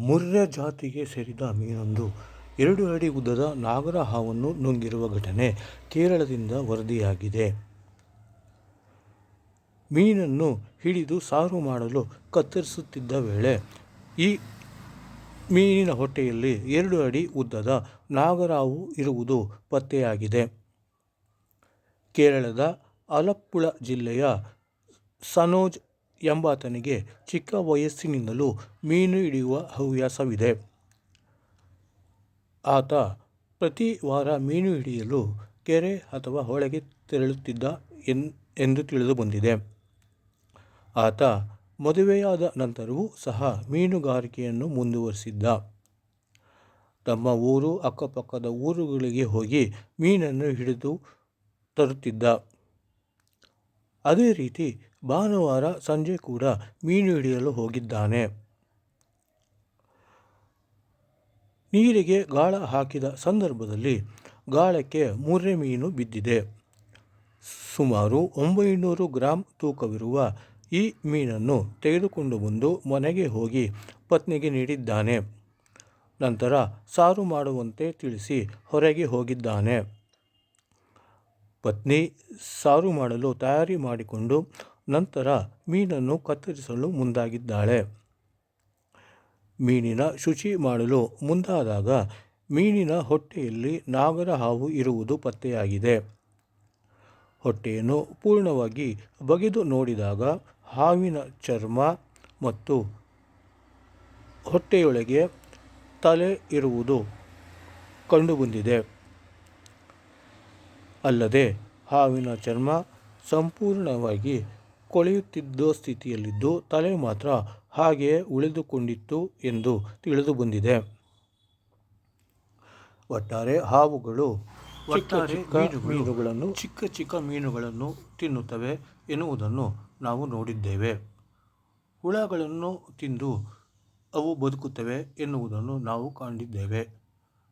Murray ಜಾತಿಗೆ ಸೇರಿದ ಮೀನೊಂದು ಎರಡು ಅಡಿ ಉದ್ದದ ನಾಗರ ಹಾವನ್ನು ನುಂಗಿರುವ ಘಟನೆ ಕೇರಳದಿಂದ ವರದಿಯಾಗಿದೆ. ಮೀನನ್ನು ಹಿಡಿದು ಸಾರು ಮಾಡಲು ಕತ್ತರಿಸುತ್ತಿದ್ದ ವೇಳೆ ಈ ಮೀನಿನ ಹೊಟ್ಟೆಯಲ್ಲಿ ಎರಡು ಅಡಿ ಉದ್ದದ ನಾಗರಾವು ಇರುವುದು ಪತ್ತೆಯಾಗಿದೆ. ಕೇರಳದ ಅಲಪ್ಪುಳ ಜಿಲ್ಲೆಯ ಸನೋಜ್ ಎಂಬಾತನಿಗೆ ಚಿಕ್ಕ ವಯಸ್ಸಿನಿಂದಲೂ ಮೀನು ಹಿಡಿಯುವ ಹವ್ಯಾಸವಿದೆ. ಆತ ಪ್ರತಿ ವಾರ ಮೀನು ಹಿಡಿಯಲು ಕೆರೆ ಅಥವಾ ಹೊಳೆಗೆ ತೆರಳುತ್ತಿದ್ದ ಎನ್, ಎಂದು ತಿಳಿದುಬಂದಿದೆ ಆತ ಮದುವೆಯಾದ ನಂತರವೂ ಸಹ ಮೀನುಗಾರಿಕೆಯನ್ನು ಮುಂದುವರಿಸಿದ್ದ. ತಮ್ಮ ಊರು, ಅಕ್ಕಪಕ್ಕದ ಊರುಗಳಿಗೆ ಹೋಗಿ ಮೀನನ್ನು ಹಿಡಿದು ತರುತ್ತಿದ್ದ. ಅದೇ ರೀತಿ ಭಾನುವಾರ ಸಂಜೆ ಕೂಡ ಮೀನು ಹಿಡಿಯಲು ಹೋಗಿದ್ದಾನೆ. ನೀರಿಗೆ ಗಾಳ ಹಾಕಿದ ಸಂದರ್ಭದಲ್ಲಿ ಗಾಳಕ್ಕೆ ಮೂರನೇ ಮೀನು ಬಿದ್ದಿದೆ. ಸುಮಾರು ಒಂಬೈನೂರು ಗ್ರಾಂ ತೂಕವಿರುವ ಈ ಮೀನನ್ನು ತೆಗೆದುಕೊಂಡು ಬಂದು ಮನೆಗೆ ಹೋಗಿ ಪತ್ನಿಗೆ ನೀಡಿದ್ದಾನೆ. ನಂತರ ಸಾರು ಮಾಡುವಂತೆ ತಿಳಿಸಿ ಹೊರಗೆ ಹೋಗಿದ್ದಾನೆ. ಪತ್ನಿ ಸಾರು ಮಾಡಲು ತಯಾರಿ ಮಾಡಿಕೊಂಡು ನಂತರ ಮೀನನ್ನು ಕತ್ತರಿಸಲು ಮುಂದಾಗಿದ್ದಾಳೆ. ಮೀನಿನ ಶುಚಿ ಮಾಡಲು ಮುಂದಾದಾಗ ಮೀನಿನ ಹೊಟ್ಟೆಯಲ್ಲಿ ನಾಗರ ಹಾವು ಇರುವುದು ಪತ್ತೆಯಾಗಿದೆ. ಹೊಟ್ಟೆಯನ್ನು ಪೂರ್ಣವಾಗಿ ಬಗೆದು ನೋಡಿದಾಗ ಹಾವಿನ ಚರ್ಮ ಮತ್ತು ಹೊಟ್ಟೆಯೊಳಗೆ ತಲೆ ಇರುವುದು ಕಂಡುಬಂದಿದೆ. ಅಲ್ಲದೆ ಹಾವಿನ ಚರ್ಮ ಸಂಪೂರ್ಣವಾಗಿ ಕೊಳೆಯುತ್ತಿದ್ದ ಸ್ಥಿತಿಯಲ್ಲಿದ್ದು ತಲೆ ಮಾತ್ರ ಹಾಗೆಯೇ ಉಳಿದುಕೊಂಡಿತ್ತು ಎಂದು ತಿಳಿದು ಬಂದಿದೆ. ಒಟ್ಟಾರೆ ಹಾವುಗಳು ಒಟ್ಟಾರೆ ಮೀನುಗಳನ್ನು ಚಿಕ್ಕ ಚಿಕ್ಕ ಮೀನುಗಳನ್ನು ತಿನ್ನುತ್ತವೆ ಎನ್ನುವುದನ್ನು ನಾವು ನೋಡಿದ್ದೇವೆ. ಹುಳಗಳನ್ನು ತಿಂದು ಅವು ಬದುಕುತ್ತವೆ ಎನ್ನುವುದನ್ನು ನಾವು ಕಂಡಿದ್ದೇವೆ.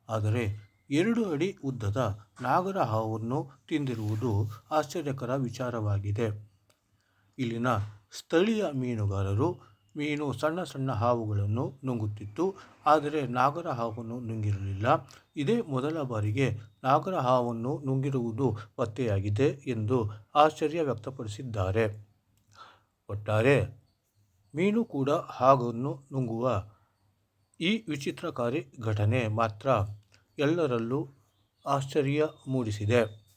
ಆದರೆ ಎರಡು ಅಡಿ ಉದ್ದದ ನಾಗರ ಹಾವನ್ನು ತಿಂದಿರುವುದು ಆಶ್ಚರ್ಯಕರ ವಿಚಾರವಾಗಿದೆ. ಇಲ್ಲಿನ ಸ್ಥಳೀಯ ಮೀನುಗಾರರು ಮೀನು ಸಣ್ಣ ಸಣ್ಣ ಹಾವುಗಳನ್ನು ನುಂಗುತ್ತಿತ್ತು, ಆದರೆ ನಾಗರ ಹಾವನ್ನು ನುಂಗಿರಲಿಲ್ಲ. ಇದೇ ಮೊದಲ ಬಾರಿಗೆ ನಾಗರ ಹಾವನ್ನು ನುಂಗಿರುವುದು ಪತ್ತೆಯಾಗಿದೆ ಎಂದು ಆಶ್ಚರ್ಯ ವ್ಯಕ್ತಪಡಿಸಿದ್ದಾರೆ. ಒಟ್ಟಾರೆ, ಮೀನು ಕೂಡ ಹಾವನ್ನು ನುಂಗುವ ಈ ವಿಚಿತ್ರಕಾರಿ ಘಟನೆ ಮಾತ್ರ ಎಲ್ಲರಲ್ಲೂ ಆಶ್ಚರ್ಯ ಮೂಡಿಸಿದೆ.